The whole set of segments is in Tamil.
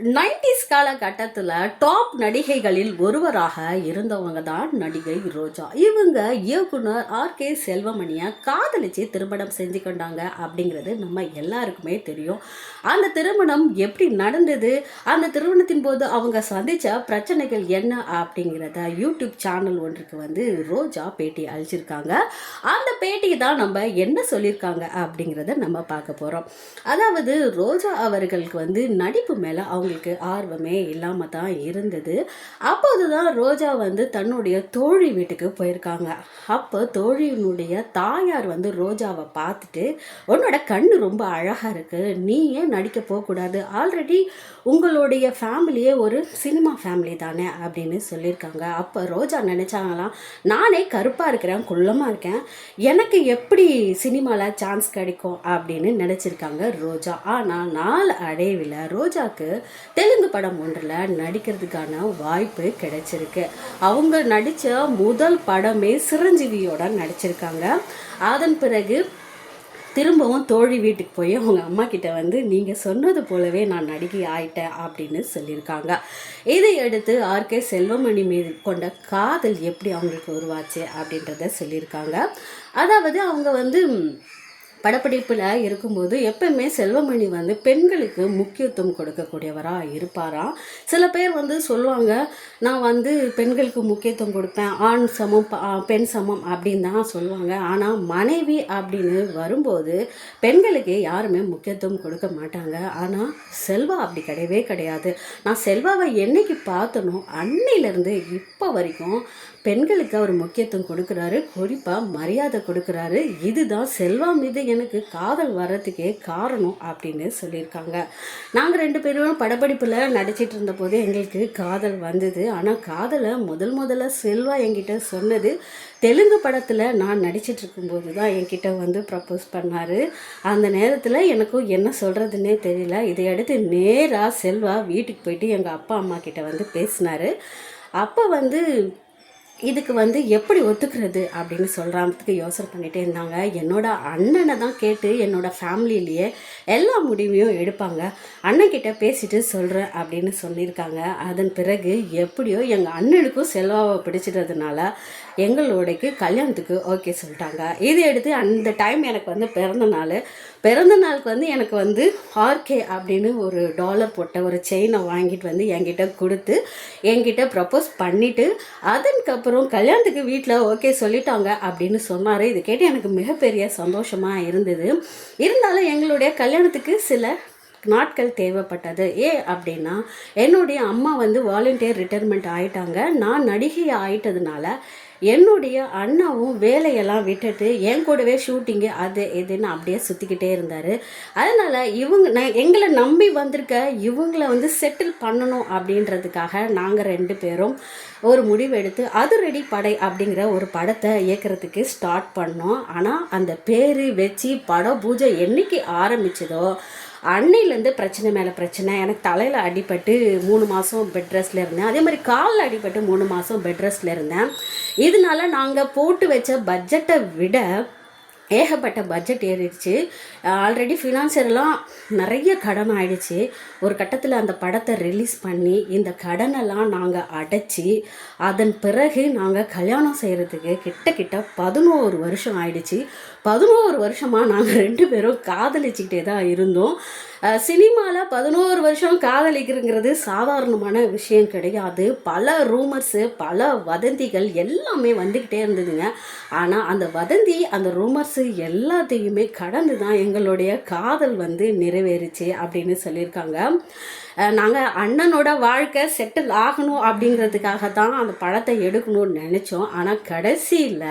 நைன்டிஸ் காலகட்டத்தில் டாப் நடிகைகளில் ஒருவராக இருந்தவங்க தான் நடிகை ரோஜா. இவங்க இயக்குனர் ஆர். கே. செல்வமணியை காதலிச்சு திருமணம் செஞ்சு கொண்டாங்க அப்படிங்கிறது நம்ம எல்லாருக்குமே தெரியும். அந்த திருமணம் எப்படி நடந்தது? அந்த திருமணத்தின் போது அவங்க சந்தித்த பிரச்சனைகள் என்ன அப்படிங்கிறத யூடியூப் சேனல் ஒன்றுக்கு வந்து ரோஜா பேட்டி அழிச்சிருக்காங்க அந்த பேட்டி தான் நம்ம என்ன சொல்லியிருக்காங்க அப்படிங்கிறத நம்ம பார்க்க போகிறோம் அதாவது ரோஜா அவர்களுக்கு வந்து நடிப்பு மேலே அவங்க அவங்களுக்கு ஆர்வமே இல்லாமல் தான் இருந்தது. அப்போது தான் ரோஜா வந்து தன்னுடைய தோழி வீட்டுக்கு போயிருக்காங்க. அப்போ தோழியினுடைய தாயார் வந்து ரோஜாவை பார்த்துட்டு உன்னோட கண்ணு ரொம்ப அழகாக இருக்குது நீ ஏன் நடிக்க போகக்கூடாது? ஆல்ரெடி உங்களுடைய ஃபேமிலியே ஒரு சினிமா ஃபேமிலி தானே அப்படின்னு சொல்லியிருக்காங்க. அப்போ ரோஜா நினச்சாங்களாம் நானே கருப்பாக இருக்கிறேன் குள்ளமாக இருக்கேன். எனக்கு எப்படி சினிமாவில் சான்ஸ் கிடைக்கும்? அப்படின்னு நினச்சிருக்காங்க ரோஜா. ஆனால் நாள் அடைவில் ரோஜாக்கு தெலுங்கு படம் ஒன்றில் நடிக்கிறதுக்கான வாய்ப்பு கிடைச்சிருக்கு. அவங்க நடித்த முதல் படமே சிரஞ்சீவியோட நடிச்சிருக்காங்க. அதன் பிறகு திரும்பவும் தோழி வீட்டுக்கு போய் அவங்க அம்மா கிட்ட வந்து நீங்கள் சொன்னது போலவே நான் நடிகை ஆயிட்டேன் அப்படின்னு சொல்லியிருக்காங்க. இதை அடுத்து ஆர்கே செல்வமணி மீது கொண்ட காதல் எப்படி அவங்களுக்கு உருவாச்சு அப்படின்றத சொல்லியிருக்காங்க. அதாவது அவங்க வந்து படப்பிடிப்பில் இருக்கும்போது எப்பவுமே செல்வமணி வந்து பெண்களுக்கு முக்கியத்துவம் கொடுக்கக்கூடியவராக இருப்பாராம் சில பேர் வந்து சொல்லுவாங்க நான் வந்து பெண்களுக்கு முக்கியத்துவம் கொடுப்பேன் ஆண் சமம் பெண் சமம் அப்படின்னு தான் சொல்லுவாங்க. ஆனால் மனைவி அப்படின்னு வரும்போது பெண்களுக்கு யாருமே முக்கியத்துவம் கொடுக்க மாட்டாங்க. ஆனால் செல்வா அப்படி கிடையவே கிடையாது. நான் செல்வாவை என்னைக்கு பார்த்தனோ அன்னையிலேருந்து இப்போ வரைக்கும் பெண்களுக்கு அவர் முக்கியத்துவம் கொடுக்குறாரு குறிப்பாக மரியாதை கொடுக்குறாரு. இதுதான் செல்வா மீது எனக்கு காதல் வர்றதுக்கே காரணம் அப்படின்னு சொல்லியிருக்காங்க. நாங்கள் ரெண்டு பேரும் படப்பிடிப்பில் நடிச்சிட்டு இருந்தபோது எங்களுக்கு காதல் வந்தது. ஆனால் காதலை முதல் முதல்ல செல்வா என்கிட்ட சொன்னது தெலுங்கு படத்தில் நான் நடிச்சிட்டு இருக்கும்போது தான் என்கிட்ட வந்து ப்ரப்போஸ் பண்ணார். அந்த நேரத்தில் எனக்கும் என்ன சொல்கிறதுனே தெரியல. இதையடுத்து நேராக செல்வா வீட்டுக்கு போயிட்டு எங்கள் அப்பா அம்மா கிட்ட வந்து பேசினார். அப்போ வந்து இதுக்கு வந்து எப்படி ஒத்துக்கிறது அப்படின்னு சொல்கிறதுக்கு யோசனை பண்ணிகிட்டே இருந்தாங்க. என்னோட அண்ணனை தான் கேட்டு என்னோட ஃபேமிலியிலேயே எல்லா முடிவையும் எடுப்பாங்க. அண்ணன்கிட்ட பேசிட்டு சொல்கிறேன் அப்படின்னு சொல்லியிருக்காங்க. அதன் பிறகு எப்படியோ எங்கள் அண்ணனுக்கும் செல்வாவை பிடிச்சிட்டதுனால எங்களோடைக்கு கல்யாணத்துக்கு ஓகே சொல்லிட்டாங்க. இதை எடுத்து அந்த டைம் எனக்கு வந்து பிறந்த நாள். பிறந்த நாளுக்கு வந்து எனக்கு வந்து ஆர்கே அப்படின்னு ஒரு டாலர் போட்ட ஒரு செயினை வாங்கிட்டு வந்து என்கிட்ட கொடுத்து என்கிட்ட ப்ரப்போஸ் பண்ணிவிட்டு அதற்கப்புறம் கல்யாணத்துக்கு வீட்டில் ஓகே சொல்லிட்டாங்க அப்படின்னு சொன்னார். இது கேட்டு எனக்கு மிகப்பெரிய சந்தோஷமாக இருந்தது. இருந்தாலும் எங்களுடைய கல்யாணத்துக்கு சில நாட்கள் தேவைப்பட்டது. ஏன் அப்படின்னா என்னுடைய அம்மா வந்து வாலண்டியர் ரிட்டைர்மெண்ட் ஆயிட்டாங்க. நான் நடிகை ஆயிட்டதுனால என்னுடைய அண்ணாவும் வேலையெல்லாம் விட்டுட்டு என் கூடவே ஷூட்டிங்கு அது இதுன்னு அப்படியே சுற்றிக்கிட்டே இருந்தார். அதனால் இவங்க நான் எங்களை நம்பி வந்திருக்க இவங்களை வந்து செட்டில் பண்ணணும் அப்படின்றதுக்காக நாங்கள் ரெண்டு பேரும் ஒரு முடிவெடுத்து அது ரெடி படை அப்படிங்கிற ஒரு படத்தை இயக்கிறதுக்கு ஸ்டார்ட் பண்ணோம். ஆனால் அந்த பேர் வச்சு பட பூஜை என்றைக்கு ஆரம்பிச்சதோ அன்னையிலேருந்து பிரச்சனை மேலே பிரச்சனை எனக்கு தலையில் அடிபட்டு மூணு மாதம் பெட் ரெஸ்ட்டில் இருந்தேன். அதே மாதிரி காலில் அடிபட்டு மூணு மாதம் பெட் ரெஸ்ட்டில் இருந்தேன். இதனால நாங்கள் போட்டு வச்ச பட்ஜெட்டை விட ஏகப்பட்ட பட்ஜெட் ஏறிடுச்சு. ஆல்ரெடி ஃபினான்சியர்லாம் நிறைய கடன் ஆயிடுச்சு. ஒரு கட்டத்தில் அந்த படத்தை ரிலீஸ் பண்ணி இந்த கடனெல்லாம் நாங்கள் அடைச்சி அதன் பிறகு நாங்கள் கல்யாணம் செய்கிறதுக்கு கிட்ட கிட்ட பதினோரு வருஷம் ஆயிடுச்சு. பதினோரு வருஷமாக நாங்கள் ரெண்டு பேரும் காதலிச்சுக்கிட்டே தான் இருந்தோம். சினிமாவில் பதினோரு வருஷம் காதலிக்கிறங்கிறது சாதாரணமான விஷயம் கிடையாது. பல ரூமர்ஸு பல வதந்திகள் எல்லாமே வந்துக்கிட்டே இருந்ததுங்க. ஆனால் அந்த வதந்தி அந்த ரூமர்ஸ் எல்லாத்தையுமே கடந்து தான் எங்களுடைய காதல் வந்து நிறைவேறுச்சு அப்படின்னு சொல்லியிருக்காங்க. நாங்கள் அண்ணனோட வாழ்க்கை செட்டில் ஆகணும் அப்படிங்கிறதுக்காக தான் அந்த படத்தை எடுக்கணும்னு நினச்சோம். ஆனால் கடைசியில்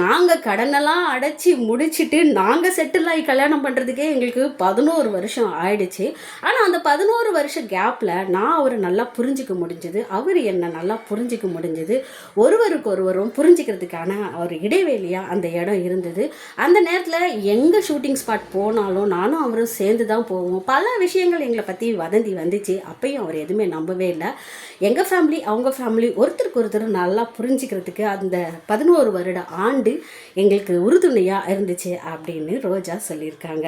நாங்கள் கடனெல்லாம் அடைச்சி முடிச்சுட்டு நாங்கள் செட்டில் ஆகி கல்யாணம் பண்ணுறதுக்கே எங்களுக்கு பதினோரு வருஷம் ஆயிடுச்சு. ஆனால் அந்த பதினோரு வருஷ கேப்பில் நான் அவரை நல்லா புரிஞ்சிக்க முடிஞ்சது அவர் என்னை நல்லா புரிஞ்சிக்க முடிஞ்சது. ஒருவருக்கு ஒருவரும் புரிஞ்சிக்கிறதுக்கான ஒரு இடைவெளியாக அந்த இடம் இருந்தது. அந்த நேரத்தில் எங்கே ஷூட்டிங் ஸ்பாட் போனாலும் நானும் அவரும் சேர்ந்து தான் போவோம். பல விஷயங்கள் எங்களை பற்றி வதந்தி வந்துச்சு. அப்பையும் அவர் எதுவுமே நம்பவே இல்லை. எங்கள் ஃபேமிலி அவங்க ஃபேமிலி ஒருத்தருக்கு ஒருத்தர் நல்லா புரிஞ்சுக்கிறதுக்கு அந்த பதினோரு வருட ஆண்டு எங்களுக்கு உறுதுணையாக இருந்துச்சு அப்படின்னு ரோஜா சொல்லியிருக்காங்க.